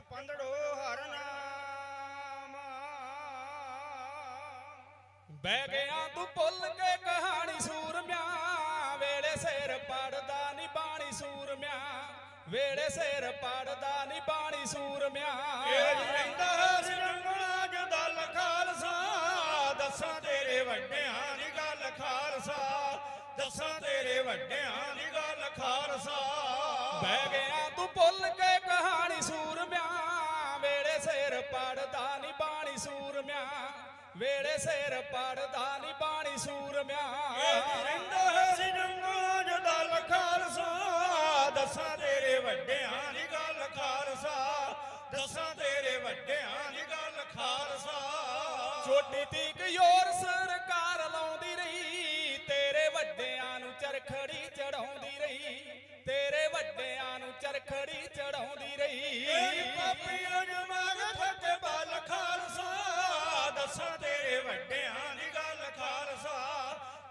ਪੰਦੜੋ ਹਰ ਨਾਮ। ਬਹਿ ਗਿਆ ਤੂੰ ਭੁੱਲ ਕੇ ਕਹਾਣੀ ਸੂਰਮਿਆਂ ਵੇਲੇ ਸਿਰ ਪੜਦਾ ਨੀ ਬਾਣੀ ਸੂਰਮਿਆਂ ਵੇਲੇ ਸਿਰ ਪੜਦਾ ਨੀ ਬਾਣੀ ਸੂਰਮਿਆਂ। ਇਹ ਰਹਿੰਦਾ ਖਾਲਸਾ ਦੱਸਾਂ ਤੇਰੇ ਵੱਡਿਆਂ ਦੀ ਗੱਲ ਖਾਲਸਾ ਦੱਸਾਂ ਤੇਰੇ ਵੱਡਿਆਂ ਦੀ ਗੱਲ ਖਾਲਸਾ। ਬਹਿ ਗਿਆ ਤੂੰ ਭੁੱਲ ਕੇ ਕਹਾਣੀ ਪੜਦਾ ਨੀ ਬਾਣੀ ਸੂਰਮਿਆਂ ਵੇਲੇ ਸਿਰ ਪੜਦਾ ਨੀ ਬਾਣੀ ਸੂਰਮਿਆਂ। ਰਹਿੰਦਾ ਸੀ ਜੰਗਲਾਂ ਚ ਦਲ ਖਾਲਸਾ ਦੱਸਾਂ ਤੇਰੇ ਵੱਡਿਆਂ ਦੀ ਗੱਲ ਖਾਲਸਾ ਦੱਸਾਂ ਤੇਰੇ ਵੱਡਿਆਂ ਦੀ ਗੱਲ ਖਾਲਸਾ। ਛੋਟੀ ਤੀਕ ਯੋਰ ਵੱਡਿਆਂ ਦੀ ਗੱਲ ਖਾਲਸਾ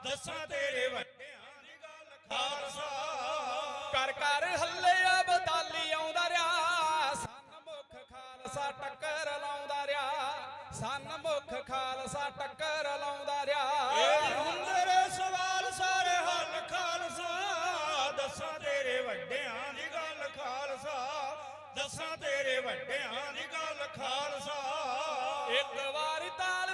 ਦੱਸਾਂ ਤੇਰੇ ਵੱਡਿਆਂ ਦੀ ਗੱਲ ਖਾਲਸਾ। ਕਰ ਕਰ ਹੱਲੇ ਅਬਦਾਲੀ ਆਉਂਦਾ ਰਿਹਾ ਸੰਨ ਮੁਖ ਖਾਲਸਾ ਟੱਕਰ ਲਾਉਂਦਾ ਰਿਹਾ ਸੰਨ ਮੁਖ ਖਾਲਸਾ ਟੱਕਰ ਲਾਉਂਦਾ ਇਹ ਰਿਹਾ ਹੁੰਦੇ ਰੇ ਸਵਾਲ ਸਾਰੇ ਹੱਲ ਖਾਲਸਾ ਦੱਸਾਂ ਤੇਰੇ ਵੱਡਿਆਂ ਦੀ ਗੱਲ ਖਾਲਸਾ ਦੱਸਾਂ ਤੇਰੇ ਵੱਡਿਆਂ ਦੀ ਗੱਲ ਖਾਲਸਾ। ਇੱਕ ਵਾਰੀ ਤਾਲ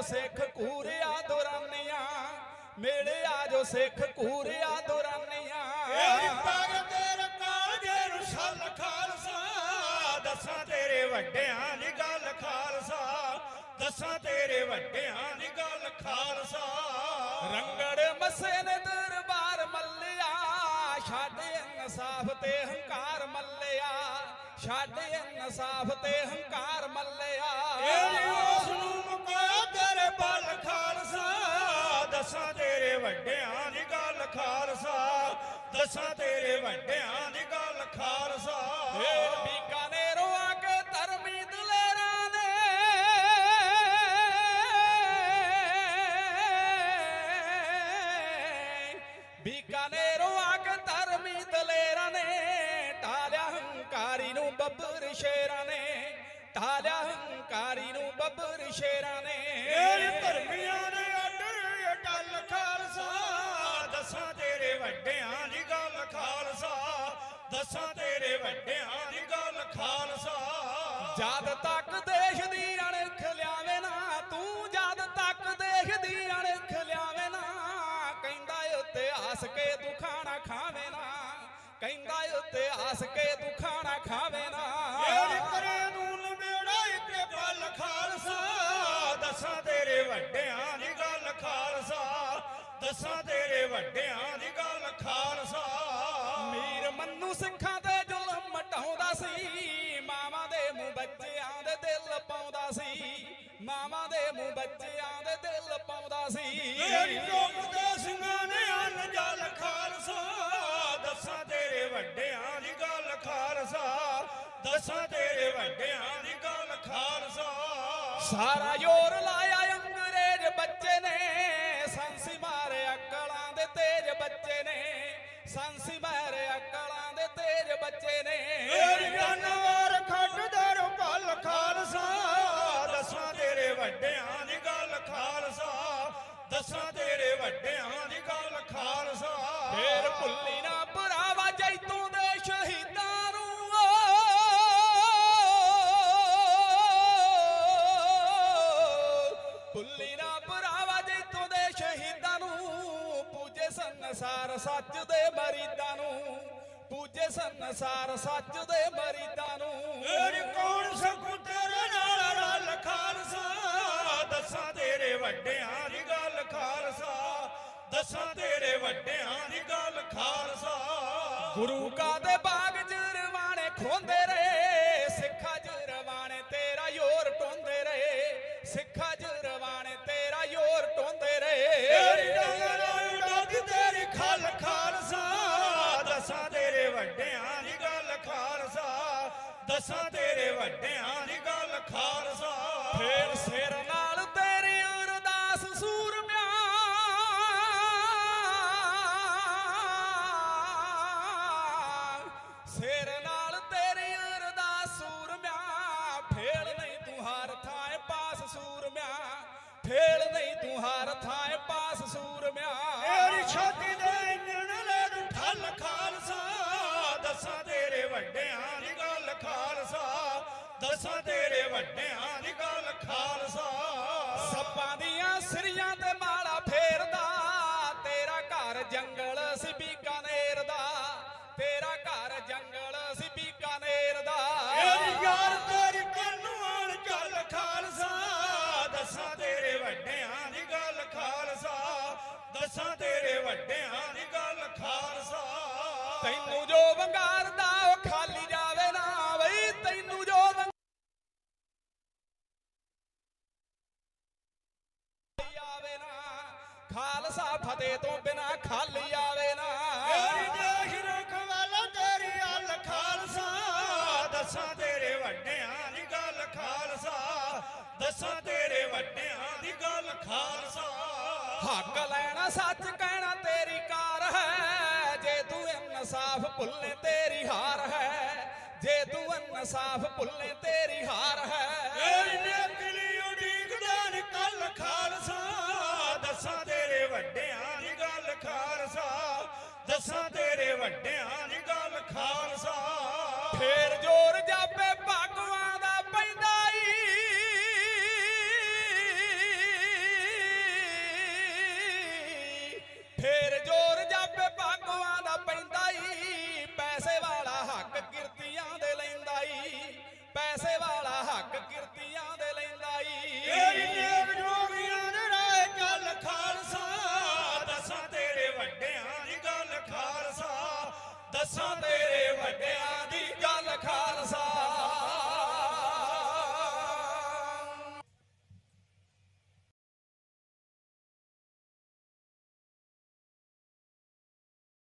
ਜੋ ਸਿੱਖ ਕੂਰਿਆ ਦੁਰਾਨੀਆਂ ਮੇਲੇ ਆ ਜੋ ਸਿੱਖ ਕੂਰਿਆ ਇਹ ਦੁਰਾਨੀਆਂ ਪਗ ਤੇਰੇ ਕਾਲਜੇ ਨੂੰ ਛਲ ਖਾਲਸਾ ਦੱਸਾਂ ਤੇਰੇ ਵੱਡਿਆਂ ਦੀ ਗੱਲ ਖਾਲਸਾ ਦੱਸਾਂ ਤੇਰੇ ਵੱਡਿਆਂ ਦੀ ਗੱਲ ਖਾਲਸਾ। ਰੰਗੜ ਮੱਸੇ ਨੇ ਦਰਬਾਰ ਮੱਲਿਆ ਛੱਡ ਇਨਸਾਫ ਤੇ ਹੰਕਾਰ ਮੱਲਿਆ ਛੱਡ ਇਨਸਾਫ ਤੇ ਹੰਕਾਰ ਮੱਲਿਆ। ਦੱਸਾਂ ਤੇਰੇ ਵੱਡਿਆਂ ਦੀ ਗੱਲ ਖਾਲਸਾ। ਏ ਬੀਕਾਨੇਰੋਂ ਆ ਕੇ ਧਰਮੀ ਦਲੇਰਾਂ ਨੇ। ਬੀਕਾਨੇਰੋਂ ਆ ਕੇ ਧਰਮੀ ਦਲੇਰਾਂ ਨੇ। ਢਾਲਿਆ ਹੰਕਾਰੀ ਨੂੰ ਬੱਬਰ ਸ਼ੇਰਾਂ ਨੇ। ਢਾਲਿਆ ਹੰਕਾਰੀ ਨੂੰ ਬੱਬਰ ਸ਼ੇਰਾਂ ਨੇ। ਇਹ ਧਰਮੀਆਂ ਦੇ ਦੱਸਾਂ ਤੇਰੇ ਵੱਡਿਆਂ ਦੀ ਗੱਲ ਖਾਲਸਾ। ਜਦ ਤੱਕ ਦੇਸ਼ ਦੀ ਅਣਖ ਲਿਆਵੇ ਨਾ ਤੂੰ ਜਦ ਤੱਕ ਦੇਸ਼ ਦੀ ਅਣਖ ਲਿਆਵੇ ਨਾ ਕਹਿੰਦਾ ਉੱਤੇ ਹੱਸ ਕੇ ਤੂੰ ਖਾਣਾ ਖਾਵੇ ਨਾ ਕਹਿੰਦਾ ਉੱਤੇ ਹੱਸ ਕੇ ਤੂੰ ਖਾਣਾ ਖਾਵੇ ਨਾ। ਕਰੇ ਨੂੰ ਇੱਕੇ ਪਲ ਖਾਲਸਾ। ਦੱਸਾਂ ਤੇਰੇ ਵੱਡਿਆਂ ਦੀ ਗੱਲ ਖਾਲਸਾ। ਦੱਸਾਂ ਤੇਰੇ ਵੱਡਿਆਂ ਦੀ ਗੱਲ ਖਾਲਸਾ। ਵੱਡਿਆਂ ਦੀ ਗੱਲ ਖਾਲਸਾ ਦੱਸਾਂ ਤੇਰੇ ਵੱਡਿਆਂ ਦੀ ਗੱਲ ਖਾਲਸਾ। ਸਾਰਾ ਜ਼ੋਰ ਲਾਇਆ ਅੰਗਰੇਜ਼ ਬੱਚੇ ਨੇ ਸੰਸੀ ਮਾਰੇ ਅਕਲਾਂ ਦੇ ਤੇਜ ਬੱਚੇ ਨੇ ਸੰਸੀ ਮਾਰੇ ਅਕਲਾਂ ਦੇ ਤੇਜ ਬੱਚੇ ਨੇ। ਜਾਨਵਰ ਖੱਟਦਰ ਭਲ ਖਾਲਸਾ ਦੱਸਾਂ ਤੇਰੇ ਵੱਡਿਆਂ ਦੀ ਗੱਲ ਖਾਲਸਾ ਦੱਸਾਂ ਤੇਰੇ ਵੱਡਿਆਂ ਦੀ ਗੱਲ ਖਾਲਸਾ। ਫੇਰ ਭੁੱਲੀ ਨਾ ਸੰਸਾਰ ਸੱਚ ਦੇ ਮਰੀਦਾਂ ਨੂੰ ਪੂਜੇ ਸੰਸਾਰ ਸੱਚ ਦੇ ਮਰੀਦਾਂ ਨੂੰ। ਮੇਰੀ ਕੌਣ ਸਕੂ ਤੇਰੇ ਨਾਲ ਰਲ ਖਾਲਸਾ? ਦੱਸਾਂ ਤੇਰੇ ਵੱਡਿਆਂ ਦੀ ਗੱਲ ਖਾਲਸਾ। ਦੱਸਾਂ ਤੇਰੇ ਵੱਡਿਆਂ ਦੀ ਗੱਲ ਖਾਲਸਾ। ਗੁਰੂ ਕਾ ਦੇ ਬਾਗ ਦੱਸਾਂ ਤੇਰੇ ਵੱਡਿਆਂ ਦੀ ਗੱਲ ਖਾਲਸਾ। ਫੇਰ ਸਿਰ ਨਾਲ ਤੇਰੀ ਅਰਦਾਸ ਸੂਰਮਿਆ ਸਿਰ ਨਾਲ ਤੇਰੀ ਅਰਦਾਸ ਸੂਰਮਿਆ ਫੇਲ ਨਹੀਂ ਤੂੰ ਹਾਰ ਥਾਏ ਪਾਸ ਸੂਰਮਿਆ ਫੇਲ ਨਹੀਂ ਤੂੰ ਹਾਰ ਥਾਏ ਪਾਸ ਸੂਰਮਿਆ ਮੇਰੀ ਛਾਤੀ ਦੇ ਇੰਜਣ ਲੈ ਠੱਲ ਖਾਲਸਾ। ਦੱਸਾਂ ਤੇਰੇ ਖਾਲਸਾ ਦੱਸਾਂ ਤੇਰੇ ਵੱਡਿਆਂ ਦੀ ਗੱਲ ਖਾਲਸਾ। ਸੱਪਾਂ ਦੀਆਂ ਸਿਰੀਆਂ ਤੇ ਮਾਲਾ ਫੇਰਦਾ ਤੇਰਾ ਘਰ ਜੰਗਲ ਸੀ ਬੀਕਾਨੇਰ ਦਾ ਤੇਰਾ ਘਰ ਜੰਗਲ ਸੀ ਬੀਕਾਨੇਰ ਦਾ ਯਾਰ ਤੇਰੀ ਕੰਨੂਆਲ ਚੱਲ ਖਾਲਸਾ। ਦੱਸਾਂ ਤੇਰੇ ਵੱਡਿਆਂ ਦੀ ਗੱਲ ਖਾਲਸਾ। ਦੱਸਾਂ ਤੇਰੇ ਵੱਡਿਆਂ ਦੀ ਗੱਲ ਖਾਲਸਾ। ਤੈਨੂੰ ਜੋ ਵੰਗਾਰਦਾ ਖਾਲਸਾ ਫਤਿਹ ਤੋਂ ਬਿਨਾ ਖਾਲੀ ਆਵੇ ਨਾ। ਮੇਰੀ ਦੇਸ਼ ਰਖਵਾਲਾ ਤੇਰੀ ਹੱਲ ਖਾਲਸਾ। ਦੱਸਾਂ ਤੇਰੇ ਵੱਡਿਆਂ ਦੀ ਗੱਲ ਖਾਲਸਾ। ਦੱਸਾਂ ਤੇਰੇ ਵੱਡਿਆਂ ਦੀ ਗੱਲ ਖਾਲਸਾ। ਹੱਕ ਲੈਣਾ ਸੱਚ ਕਹਿਣਾ ਤੇਰੀ ਕਾਰ ਹੈ। ਜੇ ਤੂੰ ਇਨਸਾਫ ਭੁੱਲੇ ਤੇਰੀ ਹਾਰ ਹੈ। ਜੇ ਤੂੰ ਇਨਸਾਫ ਭੁੱਲੇ ਤੇਰੀ ਹਾਰ ਹੈ। ਮੇਰੀ ਨਕਲੀ ਉਡੀਕਦਾ ਨਿਕਲ ਖਾਲਸਾ। ਵੱਡਿਆਂ ਦੀ ਗੱਲ ਖਾਲਸਾ ਦੱਸਾਂ ਤੇਰੇ ਵੱਡਿਆਂ ਦੀ ਅਸਾਂ ਤੇਰੇ ਵੱਡਿਆਂ ਦੀ ਗੱਲ ਖਾਲਸਾ।